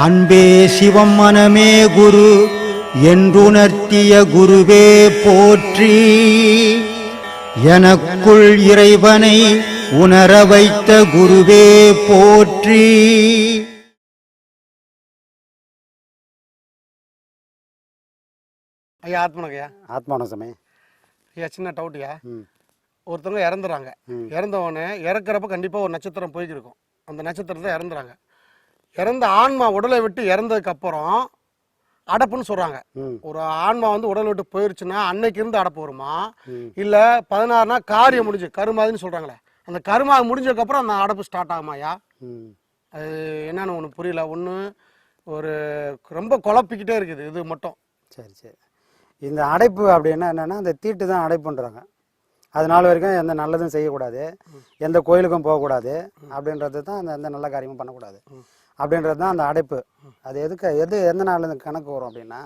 அன்பே சிவம் மனமே குரு என்றுணர்த்திய குருவே போற்றி. எனக்குள் இறைவனை உணர வைத்த குருவே போற்றி. ஐயா ஆத்மனகையா? ஆத்மானசமே ஐயா சின்ன டவுட்யா ஒருத்தவங்க இறந்துறாங்க. இறந்தவொடனே இறக்குறப்ப கண்டிப்பாக ஒரு நட்சத்திரம் போய்க்கிருக்கும். அந்த நட்சத்திரத்தை இறந்துறாங்க. இறந்த ஆன்மா உடலை விட்டு இறந்ததுக்கு அப்புறம் அடப்புன்னு சொல்றாங்க. ஒரு ஆன்மா வந்து உடலை விட்டு போயிருச்சுன்னா அன்னைக்கு இருந்து அடப்பு வருமா. இல்ல பதினாறுனா காரியம் முடிஞ்சு கருமாதின்னு சொல்றாங்களே. அந்த கருமா முடிஞ்சதுக்கு அப்புறம் அந்த அடப்பு ஸ்டார்ட் ஆகுமாயா அது என்னன்னு ஒன்று புரியல. ஒன்று ஒரு ரொம்ப குழப்பிக்கிட்டே இருக்குது இது மட்டும். சரி சரி. இந்த அடைப்பு அப்படின்னா என்னன்னா இந்த தீட்டு தான் அடைப்புன்றாங்க. அது நாள் வரைக்கும் எந்த நல்லதும் செய்யக்கூடாது எந்த கோயிலுக்கும் போகக்கூடாது அப்படின்றது தான் அந்த எந்த நல்ல காரியமும் பண்ணக்கூடாது. அப்படின்றது தான் அந்த அடைப்பு. அது எதுக்கு எது எந்த நாள் கணக்கு வரும் அப்படின்னா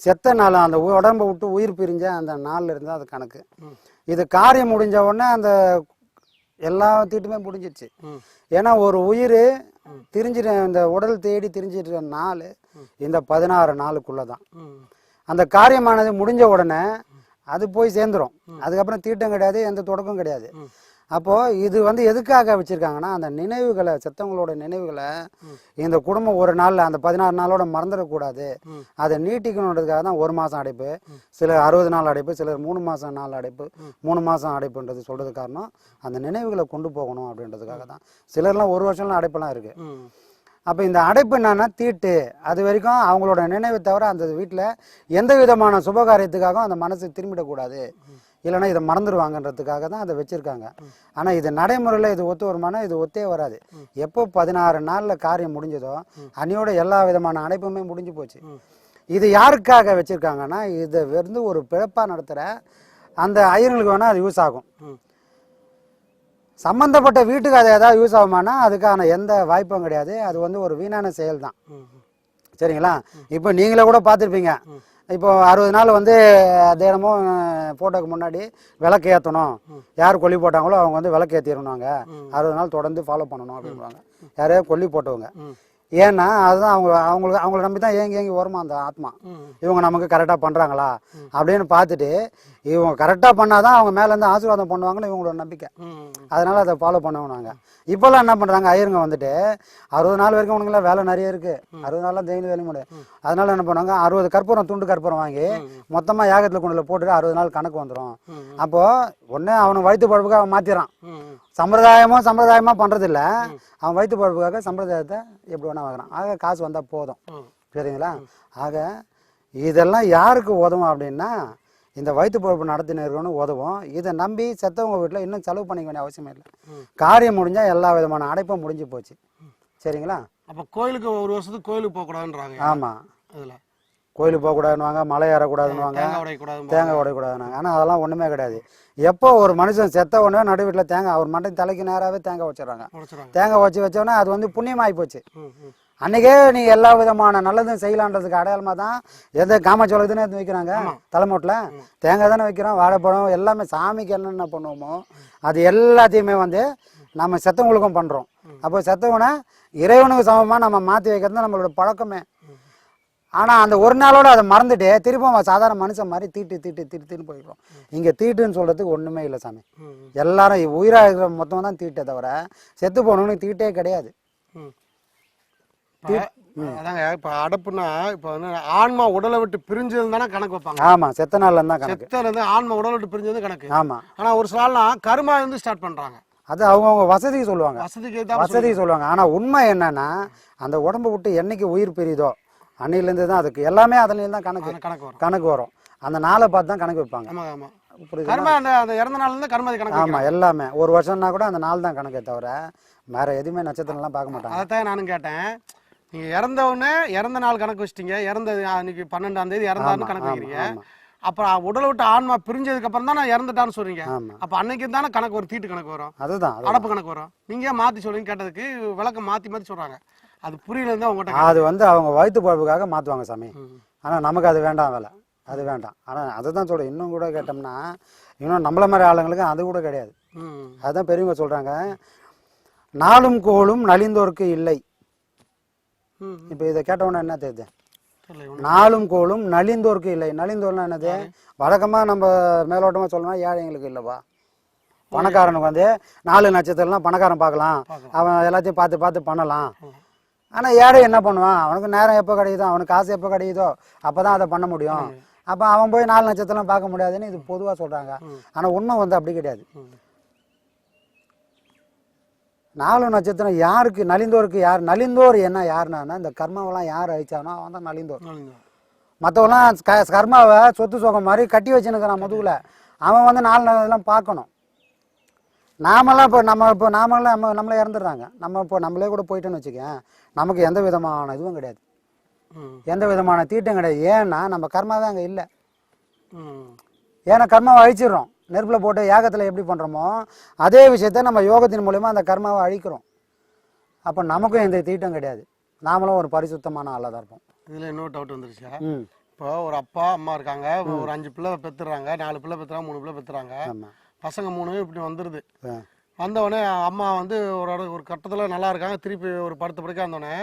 செத்த நாள் அந்த உடம்பை உடம்ப விட்டு உயிர் பிரிஞ்ச அந்த நாள்ல இருந்தால் அது கணக்கு. இது காரியம் முடிஞ்ச உடனே அந்த எல்லா தீட்டுமே முடிஞ்சிச்சு ஏன்னா ஒரு உயிர் திரிஞ்சிட இந்த உடல் தேடி திரிஞ்சிட்டு நாள் இந்த பதினாறு நாளுக்குள்ளே தான் அந்த காரியமானது முடிஞ்ச உடனே அது போய் சேர்ந்துரும். அதுக்கப்புறம் தீட்டம் கிடையாது எந்த தொடக்கம் கிடையாது. அப்போ இது வந்து எதுக்காக வச்சிருக்காங்கன்னா அந்த நினைவுகளை செத்தவங்களோட நினைவுகளை இந்த குடும்பம் ஒரு நாள்ல அந்த பதினாறு நாளோட மறந்துடக்கூடாது. அதை நீட்டிக்கணுன்றதுக்காக தான் ஒரு மாசம் அடைப்பு சிலர் அறுபது நாள் அடைப்பு சிலர் மூணு மாசம் நாள் அடைப்பு மூணு மாசம் அடைப்புன்றது சொல்றது காரணம் அந்த நினைவுகளை கொண்டு போகணும் அப்படின்றதுக்காக தான். சிலர்லாம் ஒரு வருஷம்லாம் அடைப்பெல்லாம் இருக்கு. ம். அப்போ இந்த அடைப்பு என்னன்னா தீட்டு. அது வரைக்கும் அவங்களோட நினைவை தவிர அந்த வீட்டில் எந்த விதமான சுபகாரியத்துக்காகவும் அந்த மனசு திரும்பிடக்கூடாது. இல்லைன்னா இதை மறந்துடுவாங்கன்றதுக்காக தான் அதை வச்சுருக்காங்க. ஆனால் இது நடைமுறையில் இது ஒத்து வருமானா இது ஒத்தே வராது. எப்போ பதினாறு நாளில் காரியம் முடிஞ்சதோ அணியோட எல்லா விதமான அடைப்புமே முடிஞ்சு போச்சு. இது யாருக்காக வச்சுருக்காங்கன்னா இதை வந்து ஒரு பிழப்பாக நடத்துகிற அந்த ஐயர்களுக்கு வேணால் அது யூஸ் ஆகும். சம்மந்தப்பட்ட சம்பந்தப்பட்ட வீட்டுக்கு அது ஏதாவது யூஸ் ஆகுமானா அதுக்கான எந்த வாய்ப்பும் கிடையாது. அது வந்து ஒரு வீணான செயல் தான் சரிங்களா? இப்போ நீங்களே கூட பார்த்துருப்பீங்க. இப்போ அறுபது நாள் வந்து தினமும் ஃபோட்டோக்கு முன்னாடி விளக்கு ஏற்றணும் யார் கொல்லி போட்டாங்களோ அவங்க வந்து விளக்கு ஏற்றிடணுங்க அறுபது நாள் தொடர்ந்து ஃபாலோ பண்ணணும் அப்படின்வாங்க யாரையோ கொல்லி போட்டவங்க. ஏன்னா அதுதான் அவங்க அவங்களுக்கு அவங்கள நம்பி தான் ஏங்கி ஏங்கி வருமா அந்த ஆத்மா. இவங்க நமக்கு கரெக்டாக பண்ணுறாங்களா அப்படின்னு பார்த்துட்டு இவங்க கரெக்டாக பண்ணாதான் அவங்க மேலேருந்து ஆசீர்வாதம் பண்ணுவாங்கன்னு இவங்களோட நம்பிக்கை. அதனால அதை ஃபாலோ பண்ணுவோம் நாங்கள் இப்போல்லாம் என்ன பண்ணுறாங்க ஐயருங்க வந்துட்டு அறுபது நாள் வரைக்கும் உனக்குலாம் வேலை நிறைய இருக்கு. அறுபது நாள்லாம் டெய்லி வேலை முடியும் அதனால என்ன பண்ணுவாங்க அறுபது கற்பூரம் துண்டு கற்பூரம் வாங்கி மொத்தமாக யாகத்தில் கொண்டு போட்டுட்டு அறுபது நாள் கணக்கு வந்துடும் அப்போ ஒன்று அவனை வயிற்று பழப்புக்காக அவன் மாற்றிடுறான். சம்பிரதாயமோ சம்பிரதாயமா பண்றதில்ல. அவன் வயிற்று பழப்புக்காக சம்பிரதாயத்தை எப்படி வேணா வாங்குறான். ஆக காசு வந்தால் போதும். சரிங்களா ஆக இதெல்லாம் யாருக்கு உதவும் அப்படின்னா இந்த வயிற்று பொழப்பு நடத்தினர்களும் உதவும். இதை நம்பி செத்தவங்க வீட்டில் இன்னும் செலவு பண்ணிக்க வேண்டிய அவசியமே இல்லை. காரியம் முடிஞ்சால் எல்லா விதமான அடைப்பும் முடிஞ்சு போச்சு. சரிங்களா? அப்ப கோயிலுக்கு ஒரு வருஷத்துக்கு கோயிலுக்கு போக கூடாதுன்றாங்க ஆமாம் அதுல. கோயிலுக்கு போகக்கூடாதுன்னுவாங்க மலை ஏறக்கூடாதுன்னுவாங்க தேங்காய் உடையக்கூடாது தேங்காய் உடையக்கூடாதுனாங்க ஆனால் அதெல்லாம் ஒன்றுமே கிடையாது. எப்போ ஒரு மனுஷன் செத்த உடனே நடு வீட்டில் தேங்காய் அவர் மட்டும் தலைக்கு நேராகவே தேங்காய் வச்சிடறாங்க தேங்காய் வச்சு வச்சோன்னா அது வந்து புண்ணியமாகி போச்சு. அன்னைக்கே நீ எல்லா விதமான நல்லதும் செய்யலான்றதுக்கு அடையாளமாக தான் எந்த காமச்சோளம் தானே எடுத்து வைக்கிறாங்க தலைமோட்டில். தேங்காய் தானே வைக்கிறோம் வாழைப்பழம் எல்லாமே சாமிக்கு என்னென்ன பண்ணுவோமோ அது எல்லாத்தையுமே வந்து நம்ம செத்தவங்களுக்கும் பண்ணுறோம் அப்போ செத்தவனை இறைவனுக்கு சமமாக நம்ம மாற்றி வைக்கிறது நம்மளோட பழக்கமே. ஆனால் அந்த ஒரு நாளோட அதை மறந்துட்டு திரும்ப அவன் சாதாரண மனுஷன் மாதிரி தீட்டு தீட்டு தீட்டுன்னு போயிடுறோம் இங்கே தீட்டுன்னு சொல்கிறதுக்கு ஒன்றுமே இல்லை சாமி. எல்லாரும் உயிராக இருக்கிற மொத்தம் தான் தீட்டே தவிர செத்து போனவனுக்கு தீட்டே கிடையாது. அதாங்க இப்ப அடப்புனா இப்ப வந்து ஆன்மா உடலை விட்டு பிரிஞ்சது தானே கணக்கு வைப்பாங்க. ஆமாம் செத்த நாள்ல தான் கணக்கு. செத்தல ஆன்மா உடலை விட்டு பிரிஞ்சது கணக்கு. ஆமாம் ஆனா ஒரு சிலாலாம் கருமா இருந்து ஸ்டார்ட் பண்றாங்க. அது அவங்கவுங்க வசதிக்கு சொல்லுவாங்க. வசதிக்கு வசதிக்கு சொல்லுவாங்க. ஆனால் உண்மை என்னன்னா அந்த உடம்பை விட்டு என்னைக்கு உயிர் பிரியுதோ அன்னையிலேருந்து தான் அதுக்கு. எல்லாமே அதுலேருந்து தான் கணக்கு. கணக்கு வரும். கணக்கு வரும். அந்த நாளை பார்த்து தான் கணக்கு வைப்பாங்க. ஆமா ஆமா. புரியுது கர்மா அந்த அந்த இறந்த நாள்ல இருந்து கர்மாதி கணக்கு ஆமாம் எல்லாமே. ஒரு வருஷம்னா கூட அந்த நாள் தான் கணக்கே தவிர வேற எதுவுமே நட்சத்திரம்லாம் பார்க்க மாட்டாங்க. அதைத்தான் நானும் கேட்டேன். நீங்க இறந்த உடனே இறந்த நாள் கணக்கு வச்சிட்டீங்க. இறந்த அன்னைக்கு பன்னெண்டாம் தேதி இறந்தாருன்னு கணக்கு வைக்கிறீங்க. அப்புறம் உடலை விட்டு ஆன்மா பிரிஞ்சதுக்கு அப்புறம் தான் நான் இறந்துட்டான்னு சொல்றீங்க. ஆமாம் அப்ப அன்னைக்கு தானே கணக்கு வரும் தீட்டு கணக்கு வரும். அதுதான் அது அடப்பு கணக்கு வரும். நீங்க மாத்தி சொல்லுங்க கேட்டதுக்கு விளக்கம் மாத்தி மாத்தி சொல்றாங்க. அது புரியல தான் உங்ககிட்ட அது வந்து அவங்க வயிற்று பழப்புக்காக மாற்றுவாங்க சாமி. ஆனால் நமக்கு அது வேண்டாம் வேலை. அது வேண்டாம். ஆனால் அதை தான் சொல்கிறேன் இன்னும் கூட கேட்டோம்னா இன்னும் நம்மள மாதிரி ஆளுங்களுக்கு அது கூட கிடையாது. அதுதான் பெரியவங்க சொல்றாங்க. நாளும் கோளும் நலிந்தோர்க்கு இல்லை. இப்போ இதை கேட்டவொன்னே என்ன தெரியுது. நாளும் கோளும் நலிந்தோர்க்கு இல்லை. நலிந்தோர்னா என்னது? வழக்கமாக நம்ம மேலோட்டமாக சொல்லணும் ஏழைங்களுக்கு இல்லைப்பா பணக்காரனுக்கு வந்து நாலு நட்சத்திரம்லாம் பணக்காரன் பார்க்கலாம். அவன் எல்லாத்தையும் பார்த்து பார்த்து பண்ணலாம். ஆனால் ஏழை என்ன பண்ணுவான்? அவனுக்கு நேரம் எப்போ கிடைக்குதோ அவனுக்கு காசு எப்போ கிடைக்குதோ அப்போ தான் அதை பண்ண முடியும். அப்போ அவன் போய் நாலு நட்சத்திரம் பார்க்க முடியாதுன்னு இது பொதுவாக சொல்கிறாங்க ஆனால் உண்மை வந்து அப்படி கிடையாது. நாலு நட்சத்திரம் யாருக்கு நலிந்தோருக்கு யார் நலிந்தோர் என்ன யாருன்னா இந்த கர்மாவெல்லாம் யார் அழிச்சானோ அவன் தான் நலிந்தோர். மற்றவெல்லாம் க கர்மாவை சொத்து சுகம் மாதிரி கட்டி வச்சுன்னுக்கிறான் முதுகுல. அவன் வந்து நாலு இதெல்லாம் பார்க்கணும். நாமெல்லாம் இப்போ நம்ம இப்போ நாமெல்லாம் நம்ம நம்மளே இறந்துடுறாங்க. நம்ம இப்போ நம்மளே கூட போயிட்டோன்னு வச்சுக்கேன் நமக்கு எந்த விதமான இதுவும் கிடையாது. எந்த விதமான தீட்டம் கிடையாது. ஏன்னா நம்ம கர்மாவே அங்கே இல்லை. ஏன்னா கர்மாவை அழிச்சிடுறோம். நெருப்பில் போட்டு யாகத்தில் எப்படி பண்ணுறோமோ அதே விஷயத்த நம்ம யோகத்தின் மூலயமா அந்த கர்மாவை அழிக்கிறோம். அப்போ நமக்கும் எந்த தீட்டம் கிடையாது. நாமளும் ஒரு பரிசுத்தமான ஆளாக தான் இருப்போம். இதில் இன்னொரு டவுட் வந்துருச்சு. இப்போ ஒரு அப்பா அம்மா இருக்காங்க. ஒரு அஞ்சு பிள்ளை பெத்துறாங்க. நாலு பிள்ளை பெத்துறாங்க மூணு பிள்ளை ஆமாம் பசங்க மூணு இப்படி வந்துடுது வந்தவொடனே அம்மா வந்து ஒரு ஒரு கட்டத்தில் நல்லா இருக்காங்க திருப்பி ஒரு படுத்த படுக்க வந்தோடனே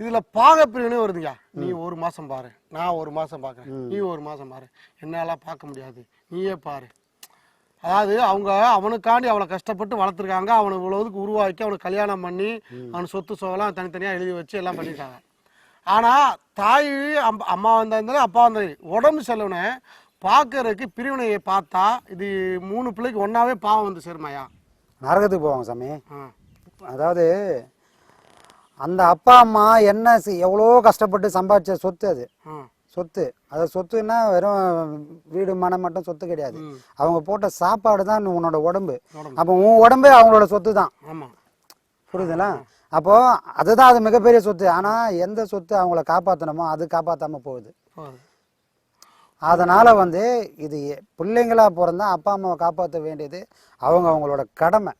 இதில் பாகப்பிரிவினே வருதுங்க. நீ ஒரு மாதம் பாரு. நான் ஒரு மாதம் பார்க்குறேன் நீ ஒரு மாதம் பாரு. என்னாலாம் பார்க்க முடியாது. நீயே பாரு. அதாவது அவங்க அவனுக்காண்டி அவ்வளோ கஷ்டப்பட்டு வளர்த்துருக்காங்க. அவனை இவ்வளோதுக்கு உருவாக்கி அவனுக்கு கல்யாணம் பண்ணி அவன் சொத்து சோகலாம் தனித்தனியாக எழுதி வச்சு எல்லாம் பண்ணியிருக்காங்க. ஆனால் தாய் அம்- அம்மா வந்தாலும் அப்பா வந்தாலும் உடம்பு செல்லவனே பார்க்கறதுக்கு பிரிவினையை பார்த்தா இது மூணு பிள்ளைக்கு ஒன்றாவே பாவம் வந்து சேருமாயா நரகத்துக்கு போவாங்க சாமி. அதாவது அந்த அப்பா அம்மா என்ன எவ்வளோ கஷ்டப்பட்டு சம்பாதிச்ச சொத்து அது. சொத்து. அது சொத்துன்னா வெறும் வீடு மனம் மட்டும் சொத்து கிடையாது. அவங்க போட்ட சாப்பாடு தான் உன்னோட உடம்பு. அப்போ உன் உடம்பே அவங்களோட சொத்து தான். புரியுதுங்களா? அப்போ அதுதான் அது மிகப்பெரிய சொத்து. ஆனா எந்த சொத்து அவங்கள காப்பாற்றணுமோ அது காப்பாத்தாம போகுது. போகுது. அதனால வந்து இது எ- பிள்ளைங்களா பிறந்தா அப்பா அம்மாவை காப்பாற்ற வேண்டியது அவங்க அவங்களோட கடமை.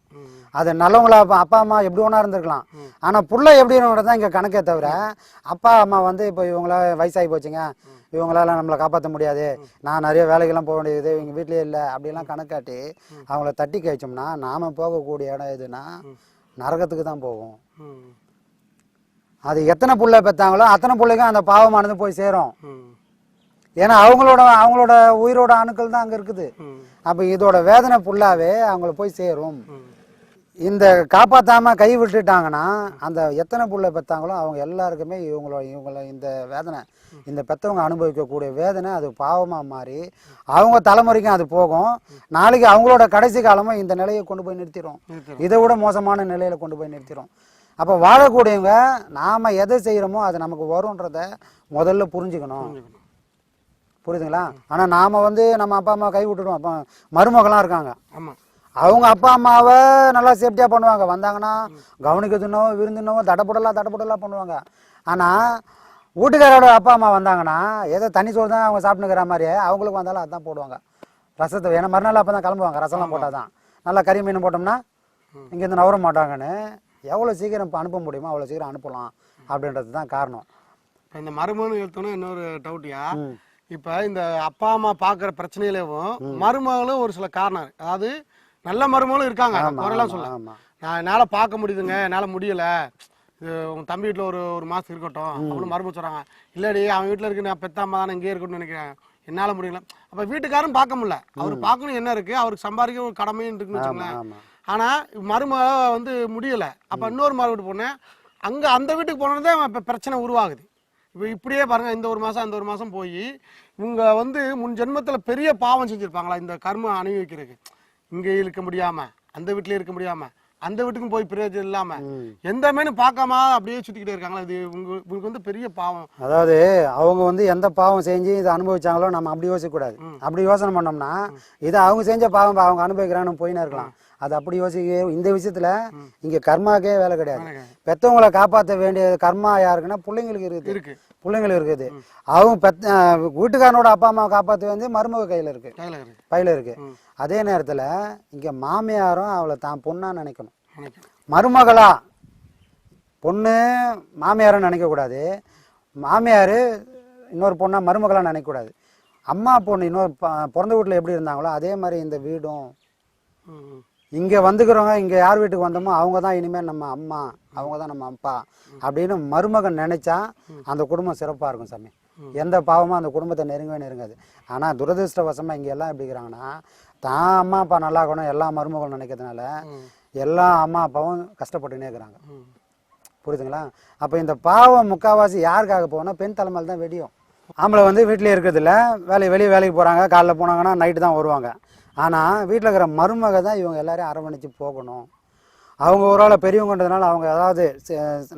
அது நல்லவங்களா அப்பா அம்மா எப்படி ஒன்றா இருந்திருக்கலாம். ஆனா புள்ள எப்படி தான் இங்க கணக்கே தவிர அப்பா அம்மா வந்து இப்போ இவங்கள வயசாகி போச்சுங்க. இவங்களால நம்மளை காப்பாற்ற முடியாது. நான் நிறைய வேலைக்கெல்லாம் போக வேண்டியது இவங்க வீட்லயே இல்லை அப்படிலாம் கணக்காட்டி அவங்கள தட்டி கழிச்சோம்னா நாம போகக்கூடிய இடம் எதுனா நரகத்துக்கு தான் போகும் அது எத்தனை புள்ள பெத்தாங்களோ அத்தனை பிள்ளைக்கும் அந்த பாவமானது போய் சேரும். ஏன்னா அவங்களோட அவங்களோட உயிரோட அணுக்கள் தான் அங்க இருக்குது. அப்ப இதோட வேதனை ஃபுல்லாவே அவங்கள போய் சேரும். இந்த காப்பாத்தாம கை விட்டுட்டாங்கன்னா அந்த எத்தனை புள்ள பெத்தாங்களோ அவங்க எல்லாருக்குமே இவங்களோட இவங்கள இந்த வேதனை இந்த பெத்தவங்க அனுபவிக்கக்கூடிய வேதனை அது பாவமா மாறி அவங்க தலைமுறைக்கும் அது போகும். நாளைக்கு அவங்களோட கடைசி காலமும் இந்த நிலையை கொண்டு போய் நிறுத்திடும். இதை விட மோசமான நிலையில கொண்டு போய் நிறுத்திடும் அப்போ வாழக்கூடியவங்க நாம எதை செய்யறோமோ அது நமக்கு வரும்ன்றத முதல்ல புரிஞ்சுக்கணும். புரியுதுங்களா? ஆனா நாம வந்து நம்ம அப்பா அம்மா கை விட்டுடுவோம். அப்போ மருமகளாம் இருக்காங்க. ஆமாம் அவங்க அப்பா அம்மாவை நல்லா சேஃப்டியாக பண்ணுவாங்க. வந்தாங்கன்னா கவனிக்கிறதுனோ விருந்துனோ தடப்புடலாம் தடப்புடலாம் பண்ணுவாங்க. ஆனால் வீட்டுக்காரோட அப்பா அம்மா வந்தாங்கன்னா ஏதோ தண்ணி சோறு தான் அவங்க சாப்பிட்டுக்கிற மாதிரியே அவங்களுக்கு வந்தாலும் அதான் போடுவாங்க. ரசத்தை ஏன்னா மறுநாள் அப்போ தான் கிளம்புவாங்க. ரசம்லாம் போட்டால் தான் நல்லா கறி மீன் போட்டோம்னா இங்கேருந்து நவர மாட்டாங்கன்னு எவ்வளோ சீக்கிரம் இப்போ அனுப்ப முடியுமோ அவ்வளோ சீக்கிரம் அனுப்பலாம் அப்படின்றது தான் காரணம். இந்த மருமகன் எழுத்தோன்னா இன்னொரு டவுட்டியா இப்போ இந்த அப்பா அம்மா பார்க்குற பிரச்சனையிலேயும் மருமகளும் ஒரு சில காரணம். இருக்கு அதாவது நல்ல மருமகளும் இருக்காங்க. குறையெல்லாம் சொல்ல நான் என்னால் பார்க்க முடியுதுங்க என்னால் முடியல. இது உங்க தம்பி வீட்டில் ஒரு ஒரு மாதம் இருக்கட்டும். அவனும் மருமக சொல்கிறாங்க இல்லடி அவன் வீட்டில் இருக்கு நான் பெத்த அம்மா தானே இங்கேயே இருக்கணும்னு நினைக்கிறேன். என்னால் முடியல. அப்போ வீட்டுக்காரரும் பார்க்க முடியல. அவர் பார்க்கணும் என்ன இருக்குது அவருக்கு சம்பாதிக்க ஒரு கடமையும் இருக்குன்னு வச்சுக்கோங்களேன். ஆனால் மருமக வந்து முடியலை. அப்போ இன்னொரு மறு வீட்டு போனேன். அங்கே அந்த வீட்டுக்கு போனதே இப்போ பிரச்சனை உருவாகுது. இப்படியே பாருங்கள் இந்த ஒரு மாதம் அந்த ஒரு மாதம் போய் இவங்க வந்து முன் ஜென்மத்தில் பெரிய பாவம் செஞ்சுருப்பாங்களா இந்த கர்மம் அணிவிக்கிறதுக்கு இங்கே இருக்க முடியாமல் அந்த வீட்டிலே இருக்க முடியாமல் அந்த வீட்டுக்கும் போய் பிரயோஜனம் இல்லாமல் எந்த மேனும் பார்க்காம அப்படியே சுற்றிக்கிட்டே இருக்காங்களா? இது உங்க உங்களுக்கு வந்து பெரிய பாவம். அதாவது அவங்க வந்து எந்த பாவம் செஞ்சு இதை அனுபவிச்சாங்களோ நம்ம அப்படி யோசிக்கக்கூடாது. அப்படி யோசனை பண்ணோம்னா இதை அவங்க செஞ்ச பாவம் அவங்க அனுபவிக்கிறான்னு போயின்னு இருக்கலாம். அது அப்படி யோசிக்க இந்த விஷயத்துல இங்க கர்மாக்கே வேலை கிடையாது. பெத்தவங்களை காப்பாற்ற வேண்டிய கர்மா யாருக்குன்னா பிள்ளைங்களுக்கு இருக்குது. இருக்கு பிள்ளைங்களுக்கு இருக்குது அவங்க பெத்த அஹ் வீட்டுக்காரனோட அப்பா அம்மாவை காப்பாற்ற வேண்டிய மருமக கையில இருக்கு. கையில் இருக்கு. பையில இருக்கு. ம். அதே நேரத்துல இங்க மாமியாரும் அவளை தான் பொண்ணா நினைக்கணும். மருமகளா? பொண்ணு மாமியாரும் நினைக்கக்கூடாது மாமியார் இன்னொரு பொண்ணா மருமகளா நினைக்கக்கூடாது அம்மா பொண்ணு இன்னொரு பிறந்த வீட்டில் எப்படி இருந்தாங்களோ அதே மாதிரி இந்த வீடும். இங்கே வந்துக்கிறவங்க இங்கே யார் வீட்டுக்கு வந்தோமோ அவங்க தான் இனிமேல் நம்ம அம்மா அவங்க தான் நம்ம அப்பா அப்படின்னு மருமகன் நினைச்சா அந்த குடும்பம் சிறப்பாக இருக்கும் சாமி. எந்த பாவமும் அந்த குடும்பத்தை நெருங்கவே நெருங்காது. ஆனால் துரதிருஷ்டவசமாக இங்கே எல்லாம் எப்படி இருக்கிறாங்கன்னா தான் அம்மா அப்பா நல்லா இருக்கணும் எல்லா மருமகளும் நினைக்கிறதுனால எல்லா அம்மா அப்பாவும் கஷ்டப்பட்டுனே இருக்கிறாங்க. புரியுதுங்களா? அப்போ இந்த பாவம் முக்காவாசி யாருக்காக போகணும் பெண் தலைமையில் தான் வெடியும். ஆம்பளை வந்து வீட்டிலே இருக்கிறதில்ல வேலை வெளியே வேலைக்கு போகிறாங்க காலைல போனாங்கன்னா நைட்டு தான் வருவாங்க. ஆனால் வீட்டில் இருக்கிற மருமக தான் இவங்க எல்லாரையும் அரவணைச்சு போகணும். அவங்க ஒரு ஆள் பெரியவங்கன்றதுனால அவங்க ஏதாவது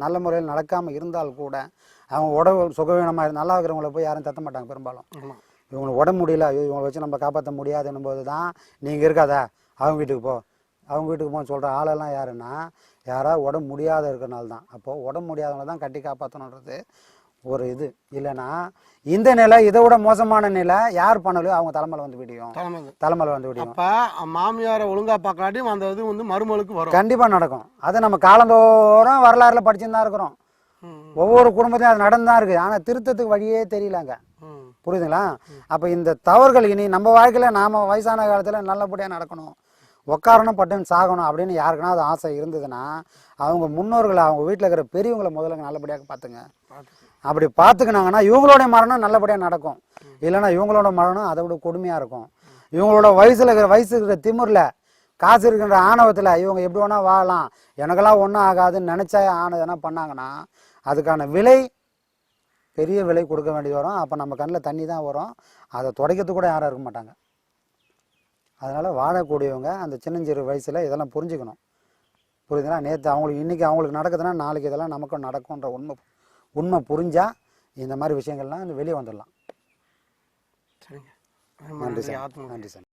நல்ல முறையில் நடக்காமல் இருந்தால் கூட அவங்க உடம்பு சுகவீனமாக நல்லா இருக்கிறவங்கள போய் யாரும் தத்த மாட்டாங்க பெரும்பாலும். இவங்களுக்கு உடம்பு முடியல ஐயோ இவங்களை வச்சு நம்ம காப்பாற்ற முடியாதுன்னும் போது தான் நீங்கள் இருக்காத அவங்க வீட்டுக்கு போ. அவங்க வீட்டுக்கு போன்னு சொல்கிற ஆளெல்லாம் யாருன்னா யாராவது உடம்பு முடியாத இருக்கிறனால தான். அப்போது உடம்பு முடியாதவங்க தான் கட்டி காப்பாற்றணுன்றது ஒரு இது. இல்லைன்னா இந்த நிலை இதை விட மோசமான நிலை யார் பண்ணலையோ அவங்க தலைமையில் வந்து விடியும். தலைமை தலைமையில் வந்து விடியும். அப்ப மாமியாரை ஒழுங்கா பார்க்காட்டியும் அந்த இது வந்து மருமகளுக்கு வரும். கண்டிப்பாக நடக்கும். அதை நம்ம காலந்தோறும் வரலாறுல படிச்சுன்னு தான் இருக்கிறோம். ஒவ்வொரு குடும்பத்தையும் அது நடந்து தான் இருக்குது. ஆனால் திருத்தத்துக்கு வழியே தெரியலங்க புரியுதுங்களா? அப்போ இந்த தவறுகள் இனி நம்ம வாழ்க்கையில் நாம் வயசான காலத்தில் நல்லபடியாக நடக்கணும். உட்காரணும் பட்டுன்னு சாகணும் அப்படின்னு யாருக்குன்னா அது ஆசை இருந்ததுன்னா அவங்க முன்னோர்களை அவங்க வீட்டில் இருக்கிற பெரியவங்களை முதல்ல நல்லபடியாக பார்த்துங்க. அப்படி பார்த்துக்கினாங்கன்னா இவங்களோட மரணம் நல்லபடியாக நடக்கும். இல்லைன்னா இவங்களோட மரணம் அதை விட கொடுமையாக இருக்கும். இவங்களோட வயசில் இருக்கிற வயசு இருக்கிற திமுரில் காசு இருக்கின்ற ஆணவத்தில் இவங்க எப்படி வேணால் வாழலாம். எனக்கெல்லாம் ஒன்றும் ஆகாதுன்னு நினச்சா ஆனதுன்னா பண்ணாங்கன்னா அதுக்கான விலை பெரிய விலை கொடுக்க வேண்டியது வரும். அப்போ நம்ம கண்ணில் தண்ணி தான் வரும். அதை துடைக்கிறதுக்கு கூட யாரும் இருக்க மாட்டாங்க. அதனால் வாழக்கூடியவங்க அந்த சின்னஞ்சிறு வயசில் இதெல்லாம் புரிஞ்சுக்கணும். புரியுதுங்களா? நேற்று அவங்களுக்கு இன்றைக்கி அவங்களுக்கு நடக்குதுன்னா நாளைக்கு இதெல்லாம் நமக்கும் நடக்கும்ன்ற உண்மை. உண்மை புரிஞ்சால் இந்த மாதிரி விஷயங்கள்லாம் வெளியே வந்துடலாம். சரிங்க. நன்றி சார். நன்றி சார்.